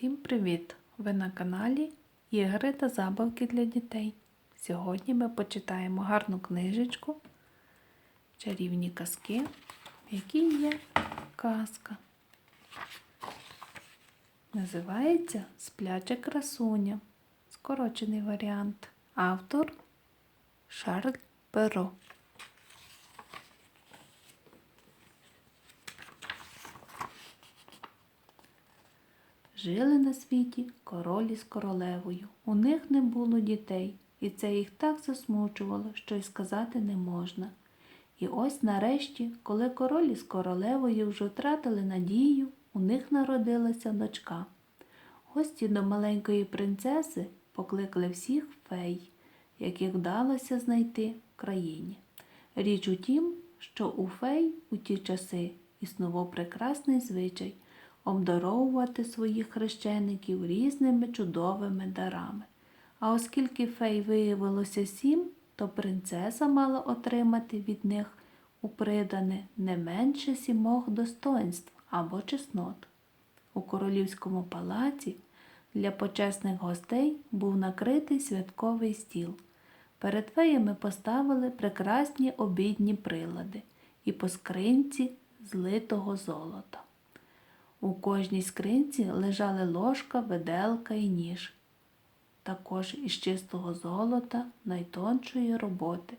Всім привіт! Ви на каналі Ігри та забавки для дітей. Сьогодні ми почитаємо гарну книжечку Чарівні казки, в якій є казка. Називається Спляча красуня. Скорочений варіант. Автор Шарль Перо. Жили на світі король із королевою. У них не було дітей, і це їх так засмучувало, що й сказати не можна. І ось нарешті, коли король із королевою вже втратили надію, у них народилася дочка. Гості до маленької принцеси покликали всіх фей, яких вдалося знайти в країні. Річ у тім, що у фей у ті часи існував прекрасний звичай обдаровувати своїх хрещеників різними чудовими дарами. А оскільки фей виявилося сім, то принцеса мала отримати від них у придане не менше сімох достоинств або чеснот. У королівському палаці для почесних гостей був накритий святковий стіл. Перед феями поставили прекрасні обідні прилади і по скринці злитого золота. У кожній скринці лежали ложка, виделка і ніж, також із чистого золота найтоншої роботи,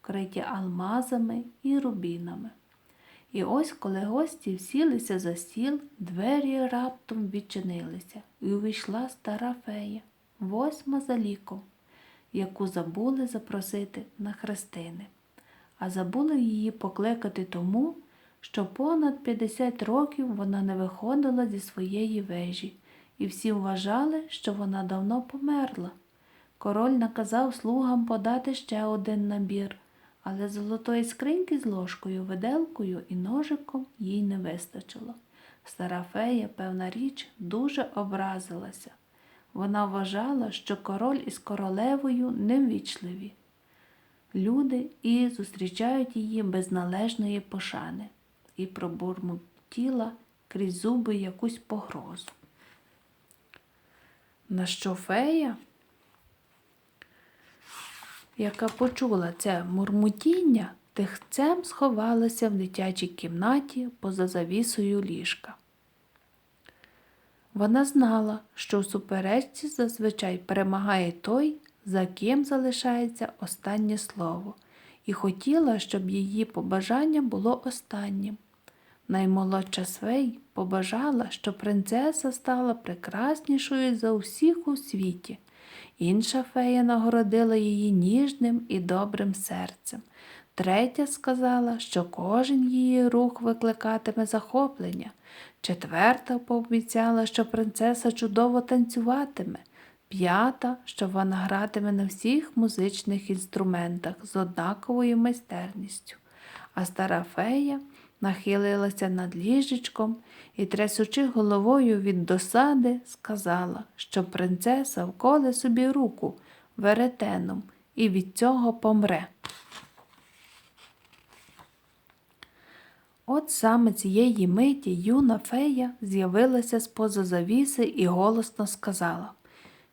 вкриті алмазами і рубінами. І ось, коли гості всілися за стіл, двері раптом відчинилися, і увійшла стара фея, восьма за ліком, яку забули запросити на хрестини, а забули її покликати тому, що понад 50 років вона не виходила зі своєї вежі, і всі вважали, що вона давно померла. Король наказав слугам подати ще один набір, але золотої скриньки з ложкою, виделкою і ножиком їй не вистачило. Стара фея, певна річ, дуже образилася. Вона вважала, що король із королевою неввічливі. Люди і зустрічають її без належної пошани і пробурмотіла крізь зуби якусь погрозу. На що фея, яка почула це мурмутіння, тихцем сховалася в дитячій кімнаті поза завісою ліжка. Вона знала, що в суперечці зазвичай перемагає той, за ким залишається останнє слово, і хотіла, щоб її побажання було останнім. Наймолодша свей побажала, що принцеса стала прекраснішою за усіх у світі. Інша фея нагородила її ніжним і добрим серцем. Третя сказала, що кожен її рух викликатиме захоплення. Четверта пообіцяла, що принцеса чудово танцюватиме. П'ята, що вона гратиме на всіх музичних інструментах з однаковою майстерністю. А стара фея нахилилася над ліжечком і, трясучи головою від досади, сказала, що принцеса вколе собі руку веретеном і від цього помре. От саме цієї миті юна фея з'явилася з поза завіси і голосно сказала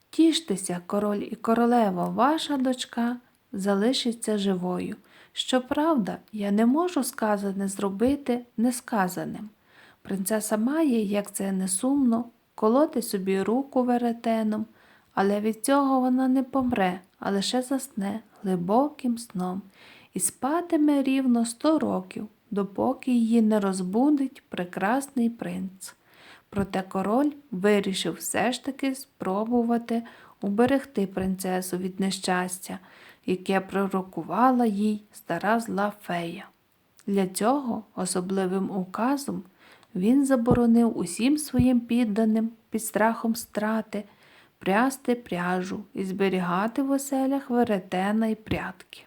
Тіштеся, король і королева, ваша дочка залишиться живою. Щоправда, я не можу сказане зробити несказаним. Принцеса має, як це не сумно, колоти собі руку веретеном, але від цього вона не помре, а лише засне глибоким сном і спатиме рівно сто років, допоки її не розбудить прекрасний принц. Проте король вирішив все ж таки спробувати уберегти принцесу від нещастя яке пророкувала їй стара зла фея. Для цього особливим указом він заборонив усім своїм підданим під страхом страти прясти пряжу і зберігати в оселях веретена й прятки.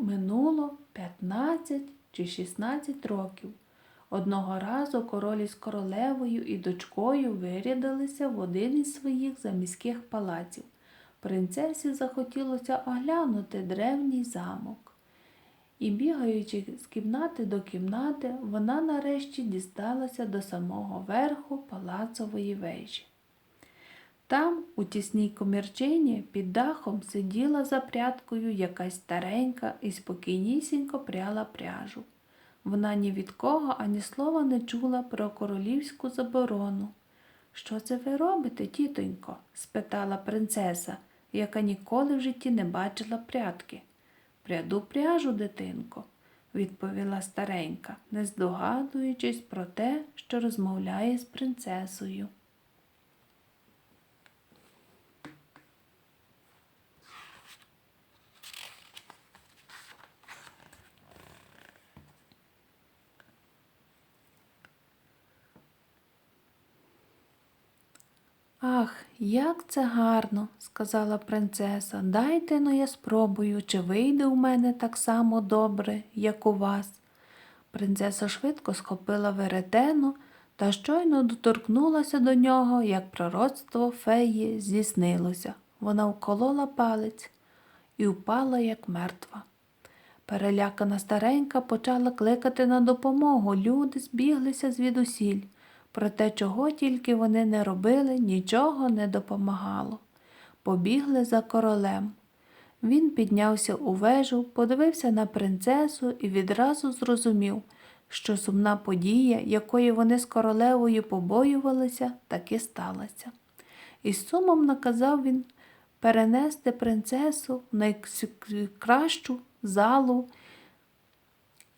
Минуло 15 чи 16 років. Одного разу король із королевою і дочкою вирядилися в один із своїх заміських палаців. Принцесі захотілося оглянути древній замок. І, бігаючи з кімнати до кімнати, вона нарешті дісталася до самого верху палацової вежі. Там, у тісній комірчині, під дахом сиділа за прядкою якась старенька і спокійнісінько пряла пряжу. Вона ні від кого ані слова не чула про королівську заборону. Що це ви робите, тітонько? спитала принцеса, яка ніколи в житті не бачила прядки. Пряду пряжу, дитинко, відповіла старенька, не здогадуючись про те, що розмовляє з принцесою. Ах, як це гарно, сказала принцеса. Дайте но я спробую, чи вийде у мене так само добре, як у вас. Принцеса швидко схопила веретено та щойно доторкнулася до нього, як пророцтво феї здійснилося. Вона вколола палець і впала, як мертва. Перелякана старенька почала кликати на допомогу. Люди збіглися звідусіль. Проте, чого тільки вони не робили, нічого не допомагало. Побігли за королем. Він піднявся у вежу, подивився на принцесу і відразу зрозумів, що сумна подія, якої вони з королевою побоювалися, таки сталася. І з сумом наказав він перенести принцесу в найкращу залу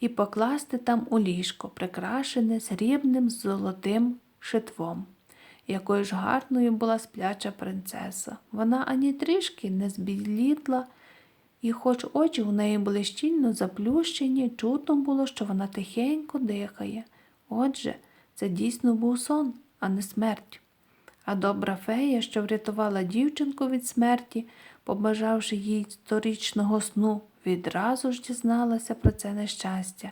і покласти там у ліжко, прикрашене срібним золотим шитвом. Якою ж гарною була спляча принцеса. Вона ані трішки не збілітла, і, хоч очі у неї були щільно заплющені, чутно було, що вона тихенько дихає. Отже, це дійсно був сон, а не смерть. А добра фея, що врятувала дівчинку від смерті, побажавши їй сторічного сну, відразу ж дізналася про це нещастя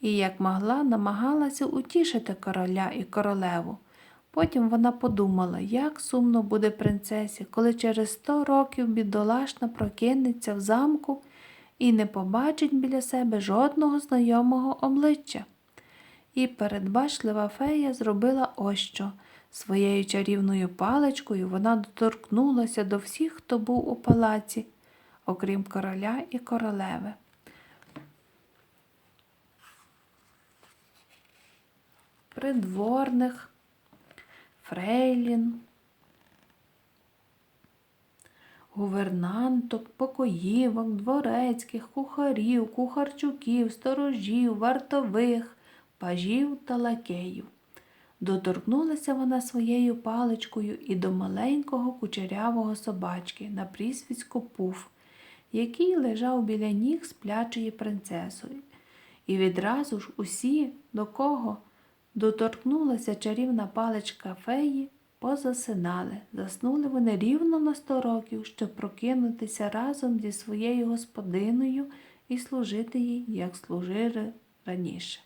і, як могла, намагалася утішити короля і королеву. Потім вона подумала, як сумно буде принцесі, коли через сто років бідолашна прокинеться в замку і не побачить біля себе жодного знайомого обличчя. І передбачлива фея зробила ось що. Своєю чарівною паличкою вона доторкнулася до всіх, хто був у палаці, окрім короля і королеви. Придворних, фрейлін, гувернанток, покоївок, дворецьких, кухарів, кухарчуків, сторожів, вартових, пажів та лакеїв. Доторкнулася вона своєю паличкою і до маленького кучерявого собачки на прізвисько Пуф, який лежав біля ніг сплячої принцесою. І відразу ж усі, до кого доторкнулася чарівна паличка феї, позасинали. Заснули вони рівно на сто років, щоб прокинутися разом зі своєю господиною і служити їй, як служили раніше.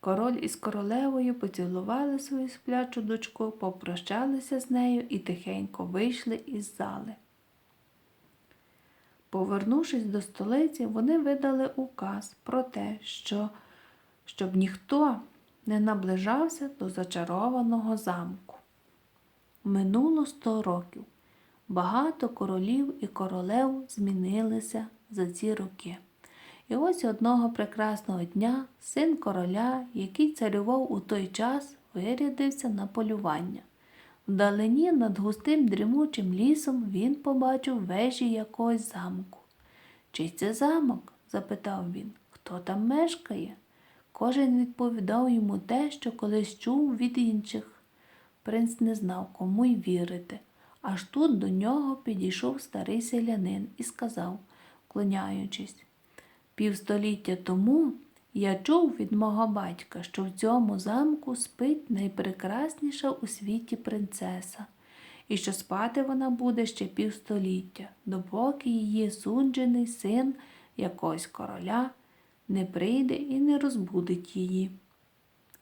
Король із королевою поцілували свою сплячу дочку, попрощалися з нею і тихенько вийшли із зали. Повернувшись до столиці, вони видали указ про те, що щоб ніхто не наближався до зачарованого замку. Минуло сто років. Багато королів і королев змінилися за ці роки. І ось одного прекрасного дня син короля, який царював у той час, вирядився на полювання. Вдалині над густим дрімучим лісом він побачив вежі якогось замку. Чий це замок? запитав він. Хто там мешкає? Кожен відповідав йому те, що колись чув від інших. Принц не знав, кому й вірити. Аж тут до нього підійшов старий селянин і сказав, клоняючись, півстоліття тому я чув від мого батька, що в цьому замку спить найпрекрасніша у світі принцеса, і що спати вона буде ще півстоліття, допоки її суджений син якогось короля не прийде і не розбудить її.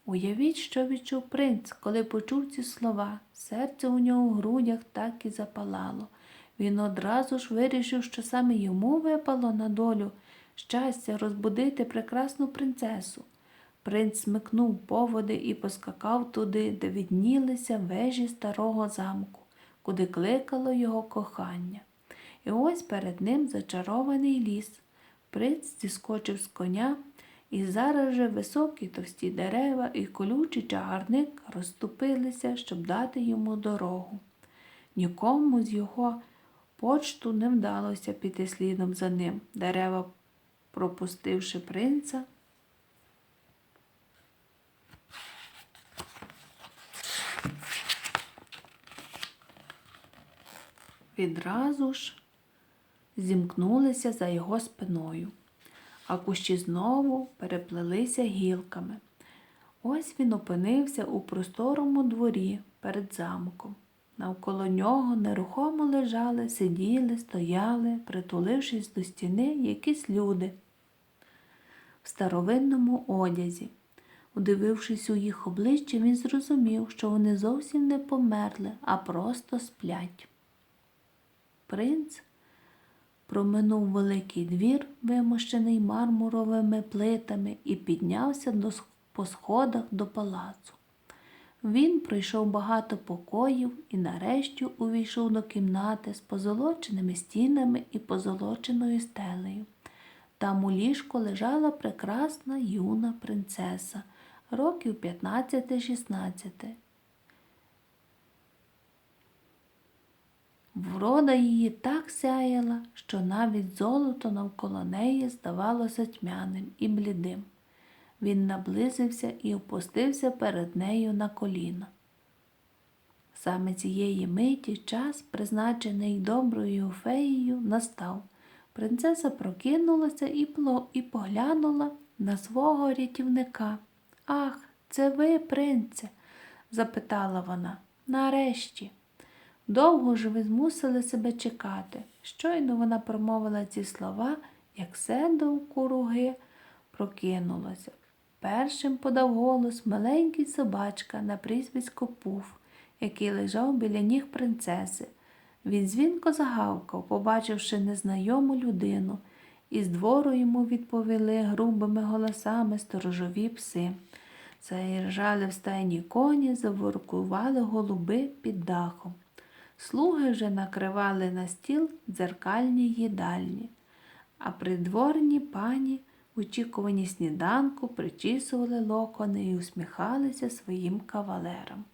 Уявіть, що відчув принц, коли почув ці слова. Серце у нього в грудях так і запалало. Він одразу ж вирішив, що саме йому випало на долю щастя розбудити прекрасну принцесу. Принц смикнув поводи і поскакав туди, де віднілися вежі старого замку, куди кликало його кохання. І ось перед ним зачарований ліс. Принц зіскочив з коня, і зараз же високі товсті дерева і колючий чагарник розступилися, щоб дати йому дорогу. Нікому з його почту не вдалося піти слідом за ним. Дерева, пропустивши принца, відразу ж зімкнулися за його спиною, а кущі знову переплелися гілками. Ось він опинився у просторому дворі перед замком. Навколо нього нерухомо лежали, сиділи, стояли, притулившись до стіни якісь люди в старовинному одязі. Удивившись у їх обличчя, він зрозумів, що вони зовсім не померли, а просто сплять. Принц проминув великий двір, вимощений мармуровими плитами, і піднявся по сходах до палацу. Він пройшов багато покоїв і нарешті увійшов до кімнати з позолоченими стінами і позолоченою стелею. Там у ліжку лежала прекрасна юна принцеса, років 15-16. Врода її так сяяла, що навіть золото навколо неї здавалося тьмяним і блідим. Він наблизився і опустився перед нею на коліна. Саме цієї миті час, призначений доброю феєю, настав. Принцеса прокинулася і, і поглянула на свого рятівника. Ах, це ви, принце? запитала вона. Нарешті. Довго ж ви змусили себе чекати. Щойно вона промовила ці слова, як седо у куруги прокинулося. Першим подав голос маленький собачка на прізвисько Пуф, який лежав біля ніг принцеси. Він дзвінко загавкав, побачивши незнайому людину, і з двору йому відповіли грубими голосами сторожові пси. Заїжджали в стайні коні, заворкували голуби під дахом. Слуги вже накривали на стіл дзеркальні їдальні, а придворні пані очікуванні сніданку причісували локони і усміхалися своїм кавалерам.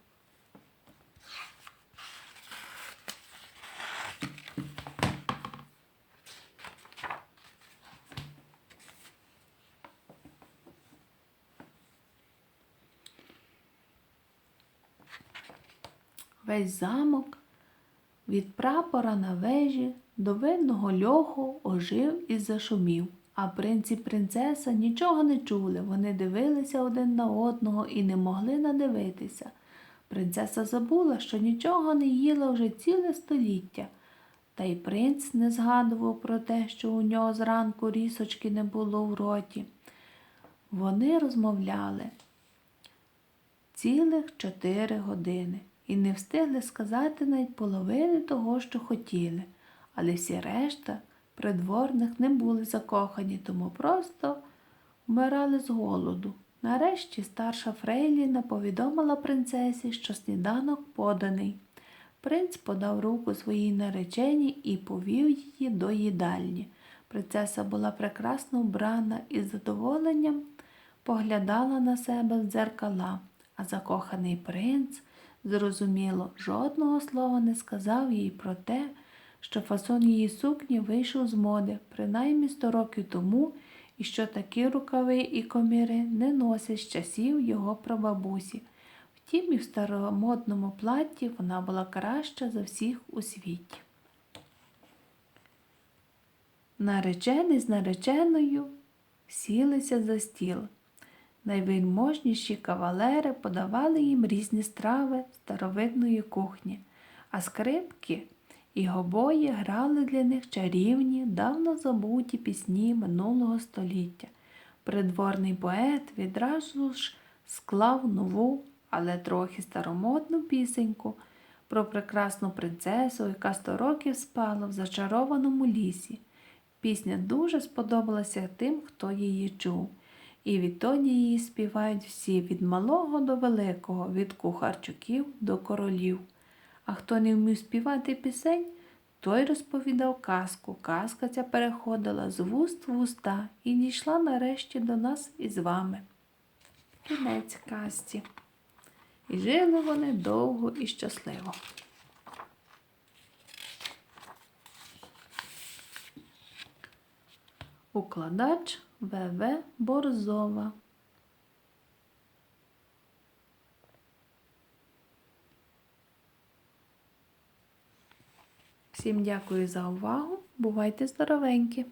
Весь замок від прапора на вежі до видного льоху ожив і зашумів, а принц і принцеса нічого не чули. Вони дивилися один на одного і не могли надивитися. Принцеса забула, що нічого не їла вже ціле століття. Та й принц не згадував про те, що у нього зранку рісочки не було в роті. Вони розмовляли цілих чотири години і не встигли сказати навіть половини того, що хотіли, але всі решта придворних не були закохані, тому просто вмирали з голоду. Нарешті старша Фрейліна повідомила принцесі, що сніданок поданий. Принц подав руку своїй нареченій і повів її до їдальні. Принцеса була прекрасно вбрана і з задоволенням поглядала на себе в дзеркала, а закоханий принц Зрозуміло, жодного слова не сказав їй про те, що фасон її сукні вийшов з моди, принаймні сто років тому, і що такі рукави і коміри не носять з часів його прабабусі. Втім, і в старомодному платі вона була краща за всіх у світі. Наречений з нареченою сілися за стіл. Найвельможніші кавалери подавали їм різні страви старовидної кухні, а скрипки і гобої грали для них чарівні, давно забуті пісні минулого століття. Придворний поет відразу ж склав нову, але трохи старомодну пісеньку про прекрасну принцесу, яка сто років спала в зачарованому лісі. Пісня дуже сподобалася тим, хто її чув. І відтоді її співають всі від малого до великого, від кухарчуків до королів. А хто не вмів співати пісень, той розповідав казку. Казка ця переходила з вуст в уста і дійшла нарешті до нас із вами. Кінець казці. І жили вони довго і щасливо. Укладач В.В. Борзова. Всім дякую за увагу. Бувайте здоровенькі!